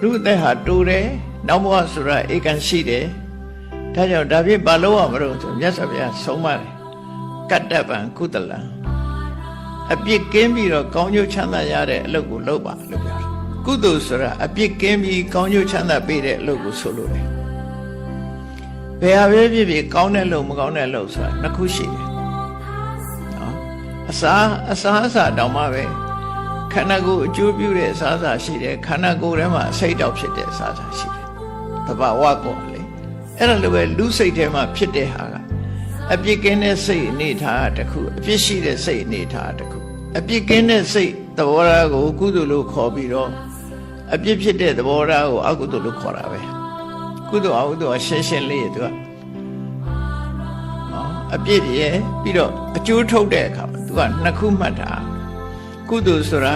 လူအသက်ဟာတိုးတယ်နောက်ဘဝဆိုတာဧကန်ရှိတယ်ဒါကြောင့်ဒါဖြင့်ဘာလို့ရမလို့ဆိုမြတ်စွာဘုရားဆုံးမတယ်ကတ္တပံကုသလံအပြစ်ကင်းပြီးတော့ကောင်းကျိုးချမ်းသာရတဲ့အလုပ်ကိုလုပ်ပါလို့ပြောတယ်ကုသိုလ်ဆိုတာအပြစ်ကင်းပြီးကောင်းကျိုးချမ်းသာပေးတဲ့အလုပ်ကိုဆိုလိုတယ်ဘယ်ဟာပဲဖြစ်ဖြစ်ကောင်းတဲ့လုပ်မကောင်းတဲ့လုပ်ဆိုတာနှစ်ခုရှိတယ်နော်အစာအစာအစာတောင်မှပဲ ခန္ဓာကိုယ်အကျိုးပြုတဲ့အစာအစာရှိတယ်ခန္ဓာကိုယ်ထဲမှာအစိတ်တောက်ဖြစ်တဲ့အစာအစာရှိတယ်တဘာဝကောလေအဲ့ဒါလိုပဲလူစိတ်ထဲမှာဖြစ်တဲ့ဟာကအပြစ်ကင်းတဲ့စိတ်အနေထားတစ်ခုအပြစ်ရှိတဲ့စိတ်အနေထားတစ်ခုအပြစ်ကင်းတဲ့စိတ်သဘောထားကိုကုသိုလ်လို့ခေါ်ပြီးတော့အပြစ်ဖြစ်တဲ့သဘောထားကိုအကုသိုလ်လို့ခေါ်တာပဲကုသိုလ်အကုသိုလ်ကရှင်းရှင်းလေးရသူကနော်အပြစ်ရယ်ပြီးတော့အကျိုးထုတ်တဲ့အခါမှာသူကနှစ်ခုမှတ်တာ ကုသိုလ်ဆိုတာ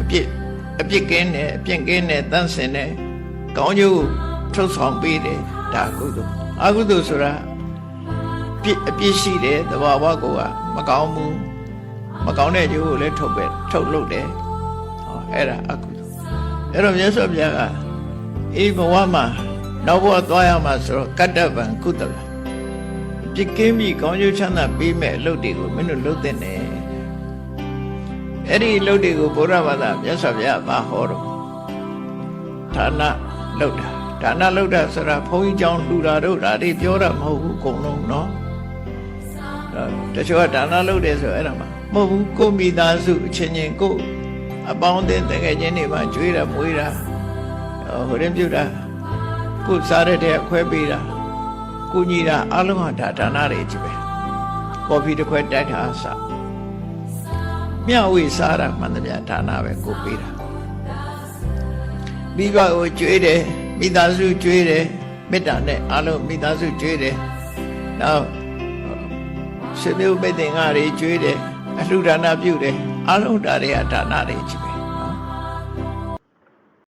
အပြစ်အပြစ်ကင်းတယ်အပြစ်ကင်းတယ်တန့်စင်တယ်ကောင်းကျိုးထုတ်ဆောင်ပေးတယ်ဒါကုသိုလ်အကုသိုလ်ဆိုတာပြစ်အပြစ်ရှိတယ်သဘာဝကိုကမကောင်းဘူးမကောင်းတဲ့ကျိုးကိုလည်းထုတ်ပဲထုတ်လုပ်တယ်ဟောအဲ့ဒါအကုသိုလ်အဲ့တော့မြတ်စွာဘုရားကအေးဘဝမှာနောက်ဘဝသွားရမှာဆိုတော့ကတ္တဗံကုသလပြစ်ကင်းပြီးကောင်းကျိုးချမ်းသာပေးမဲ့အလုပ်တွေကိုမင်းတို့လုပ်တဲ့နဲ့ အဲ့ဒီအလုပ်တွေကိုဘုရားဘာသာမြတ်စွာဘုရားဘာဟောတော့ဌာနလုပ်တာဒါနလုပ်တာဆိုတာဘုန်းကြီးเจ้าလှူတာတို့ဒါတွေပြောတာမဟုတ်ဘူးအကုန်လုံးเนาะတချို့ကဒါနလုပ်တယ်ဆိုအဲ့ဒါမှမဟုတ်ဘူးကိုမိသားစုအချင်းချင်းကိုအပေါင်းအသင်းတကယ်ချင်းတွေမှာကြွေးတာမွေးတာဟိုရင်ပြုတ်တာကိုစားရတဲ့ခွဲပေးတာကိုညီတာအလုံးဟာဒါဒါနတွေကြီးပဲကော်ဖီတစ်ခွက်တိုက်တာအစ မြဝေစားတာမှန်တယ်ဗျာဒါနပဲကိုပေးတာမိဘကိုကြွေးတယ်မိသားစုကြွေးတယ်မေတ္တာနဲ့အလုံးမိသားစုကြွေးတယ်နောက်ရှင်မျိုးပိတ်တင်္ဂါတွေကြွေးတယ်အလှူဒါနပြုတယ်အလုံးဒါတွေကဒါနတွေကြီးပဲ